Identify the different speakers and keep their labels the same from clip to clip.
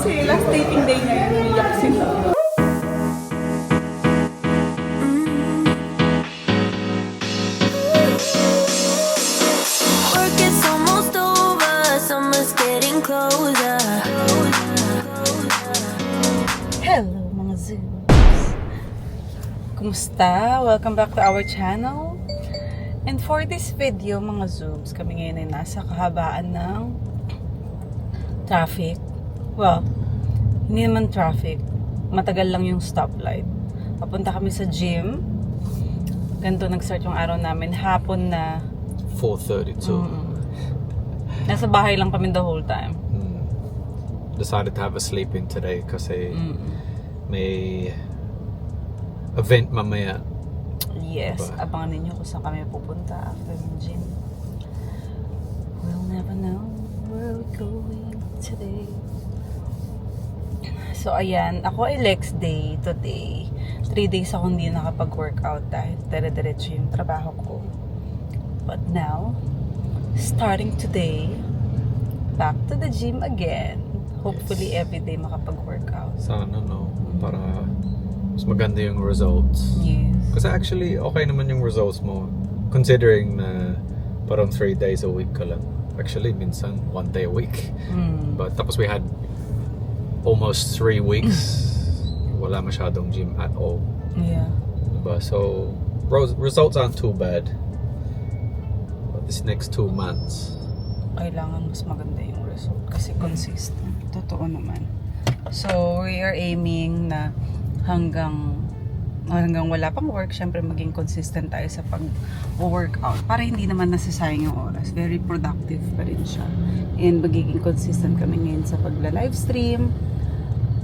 Speaker 1: kasi last dating day niya yun. Umiyak sila.
Speaker 2: Work is almost over, summer's getting closer.
Speaker 1: Hello mga Zooms! Kumusta? Welcome back to our channel. And for this video mga Zooms, kami ngayon ay nasa kahabaan ng traffic. Well, hindi naman traffic. Matagal lang yung stoplight. Papunta kami sa gym. Ganito nag-start yung araw namin. Hapon na.
Speaker 3: 4.32.
Speaker 1: Nasa bahay lang kami the whole time.
Speaker 3: Mm. Decided to have a sleep in today kasi
Speaker 1: Mm.
Speaker 3: may event mamaya.
Speaker 1: Yes,
Speaker 3: Diba?
Speaker 1: abangan ninyo kung saan kami pupunta after ng gym. We'll never know where we're going today. So, ayan. Ako ay Lex Day today. Three days ako hindi nakapag-workout dahil dire-diretso yung trabaho ko. But now, starting today, back to the gym again. Hopefully, everyday makapag-workout.
Speaker 3: Sana no, para mas maganda yung results.
Speaker 1: Yes.
Speaker 3: Kasi actually, okay naman yung results mo. Considering na parang 3 days a week ka lang. Actually, minsan 1 day a week.
Speaker 1: Mm.
Speaker 3: But tapos we had almost 3 weeks wala masyadong gym at all.
Speaker 1: Yeah.
Speaker 3: Diba? So, results aren't too bad. But this next two months,
Speaker 1: kailangan mas maganda yung result kasi consistent. Totoo naman. So, we are aiming na hanggang hanggang wala pang work, syempre maging consistent tayo sa pag-workout para hindi naman nasasayang yung oras. Very productive pa rin siya. And magiging consistent kami ngayon sa pagla-livestream,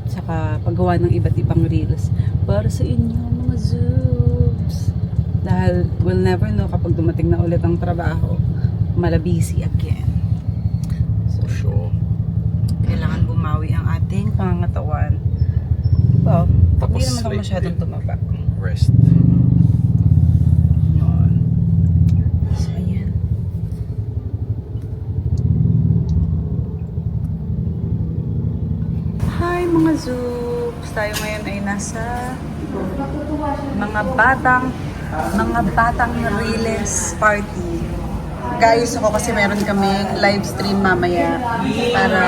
Speaker 1: saka paggawa ng iba't ibang reels para sa inyo mga zoobs. Dahil we'll never know kapag dumating na ulit ang trabaho, malabisi again.
Speaker 3: for sure.
Speaker 1: kailangan bumawi ang ating pangangatawan. Well,
Speaker 3: Tapos
Speaker 1: hindi naman ako masyadong tumaba.
Speaker 3: Rest.
Speaker 1: Yun. So, ayan. Hi mga Zoops! Tayo ngayon ay nasa mga batang mga batang Riles party. Guys, ako kasi meron kami live stream mamaya para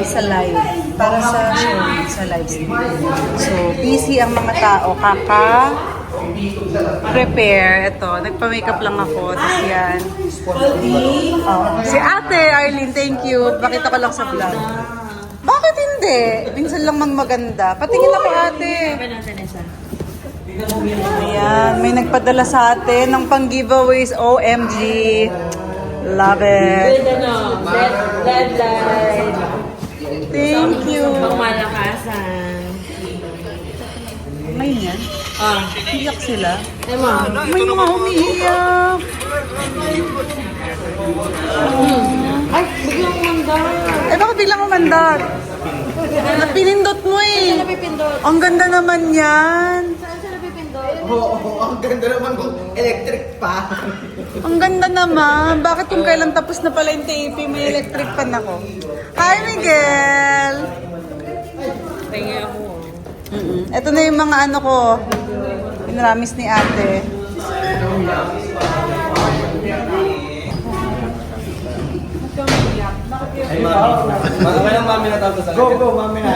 Speaker 1: sa live. Para sa show, sa live stream. So, busy ang mga tao. Kaka prepare. Ito, nagpa-makeup lang ako. Tapos yan. Oh, si ate Arlene, thank you. Pakita ko lang sa vlog. Bakit hindi? Minsan lang mang maganda. Patingin ako ate. Ayan, may nagpadala sa atin ng pang-giveaways. OMG. Love it.
Speaker 4: ano, dead, deadline,
Speaker 1: Thank you.
Speaker 4: pangmalakasan.
Speaker 1: Ngayon yan.
Speaker 4: Ah,
Speaker 1: Iyak sila.
Speaker 4: mo.
Speaker 1: May mga umiiyak.
Speaker 4: Ay, biglang manda.
Speaker 1: Eh, bakit biglang umandar? Napinindot mo eh.
Speaker 4: Napipindot.
Speaker 1: Ang ganda naman yan.
Speaker 5: Oo, ang ganda naman kung electric pa.
Speaker 1: Ang ganda naman. Bakit kung kailan tapos na pala yung taping, may electric pan ako? Hi, Miguel!
Speaker 4: Tingin ako.
Speaker 1: Mm-mm. Ito na yung mga ano ko. Pinramis ni ate.
Speaker 5: Mga lang mami na tapos. Go, go, mami na.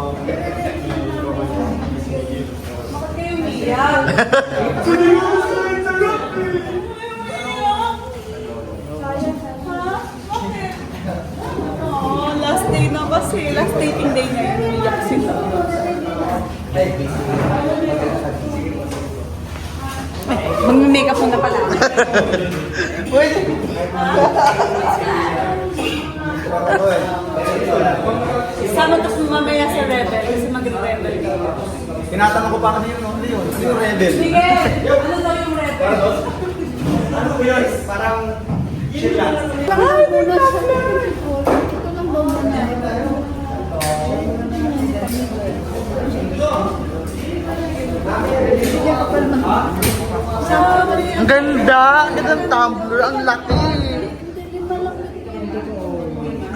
Speaker 1: Oh, last day na kasi. Last day niya yun. Umiyak sila. Mag-makeup mo na pala. Sama tapos mamaya sa rebel kasi mag-rebel ka.
Speaker 5: Tinatanong ko pa kasi yun, ano yun? Ano yung rebel?
Speaker 1: Miguel! Ano daw yung rebel?
Speaker 5: Ano po yun? Parang chill lang.
Speaker 1: Ay, muna
Speaker 5: Ang ganda! Ang ganda ng tumbler. Ang laki.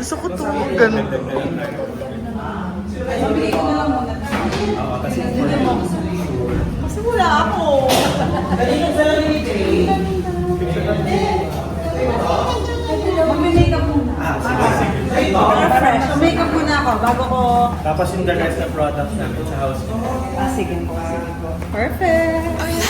Speaker 6: Gusto ko to. Ganun.
Speaker 2: Kasi wala ako. Mag-makeup muna. Fresh. So, makeup muna ako bago ko...
Speaker 5: Tapos yung the rest of products namin sa house.
Speaker 2: Ah, sige sige po. Perfect.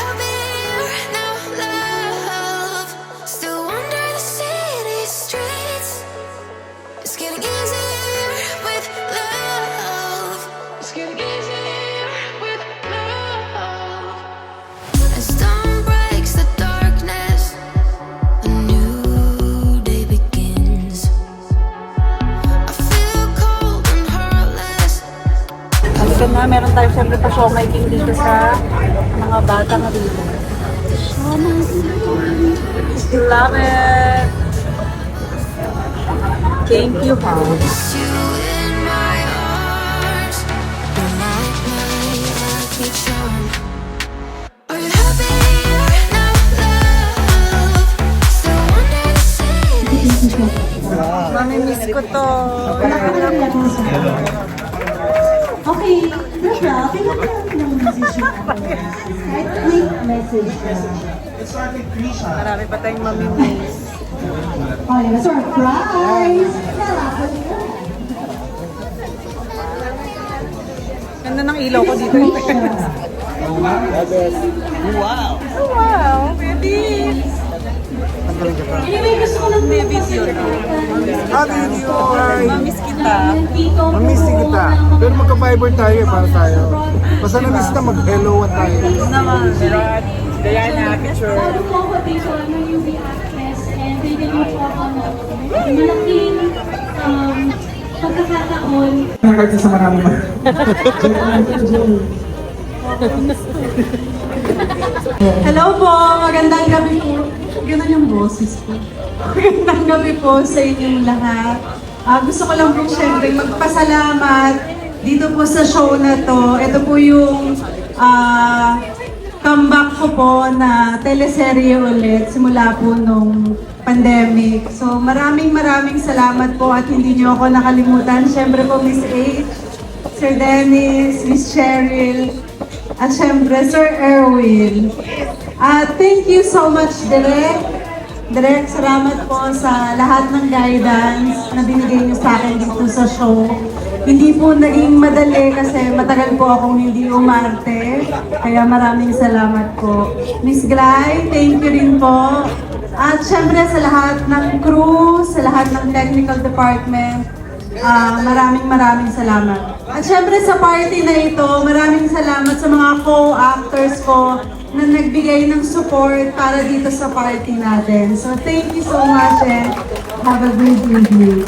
Speaker 2: Tayo siyempre pa siomay king dito sa mga bata na dito. Love it! Thank you,
Speaker 7: city's
Speaker 2: Mamimiss ko to.
Speaker 1: Okay, Brenda, kailangan ng message mo. Kahit quick message lang.
Speaker 2: Marami pa tayong mamimiss.
Speaker 1: Okay, surprise!
Speaker 2: Ganda ng ilaw ko dito. wow! Wow! Baby!
Speaker 1: Anyway, gusto ko lang
Speaker 2: May video.
Speaker 6: Ah, video. Hi.
Speaker 2: Mamiss kita.
Speaker 6: Mamiss kita. Pero magka-fiber tayo eh, para tayo. Basta na-miss na mag-hello tayo.
Speaker 2: Naman. Diana, picture.
Speaker 1: Malaking um, pagkakataon.
Speaker 6: Nakakita sa maraming
Speaker 1: Hello po! Magandang po. Ganun yung boses ko. Magandang gabi po sa inyong lahat. Ah, gusto ko lang po syempre magpasalamat dito po sa show na to. Ito po yung ah, comeback ko po na teleserye ulit simula po nung pandemic. So maraming maraming salamat po at hindi niyo ako nakalimutan. Syempre po Miss H, Sir Dennis, Miss Cheryl, at syempre, Sir Erwin. At thank you so much, Direk. Direk, salamat po sa lahat ng guidance na binigay niyo sa akin dito sa show. Hindi po naging madali kasi matagal po akong hindi umarte. Kaya maraming salamat po. Miss Glay, thank you rin po. At syempre sa lahat ng crew, sa lahat ng technical department, Ah, maraming maraming salamat. At syempre sa party na ito, maraming salamat sa mga co-actors ko na nagbigay ng support para dito sa party natin. So thank you so much and have a good evening.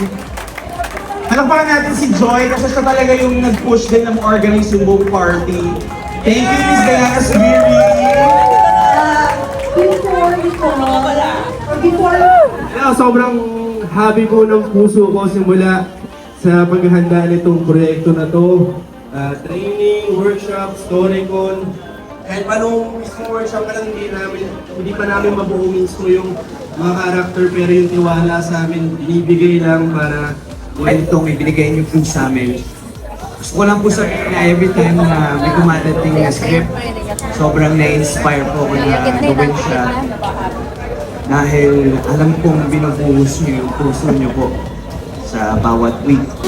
Speaker 8: Palakpakan natin si Joy kasi siya talaga yung nag-push din na mo-organize yung buong party. Thank you, Miss Diana Subiri!
Speaker 1: Uh, before or before
Speaker 5: Yeah, sobrang happy po ng puso ko simula sa paghahanda nitong proyekto na to. Ah, training, workshop, storycon. Kahit pa nung mismo workshop lang, hindi, namin, hindi pa namin mabuo mismo yung mga character pero yung tiwala sa amin, binibigay lang para
Speaker 9: kwentong ibinigay niyo po sa amin. Gusto ko lang po sabihin na every time na may kumadating na script, sobrang na-inspire po ako na gawin siya. Dahil alam kong binubuhos niyo yung puso niyo po sa bawat week.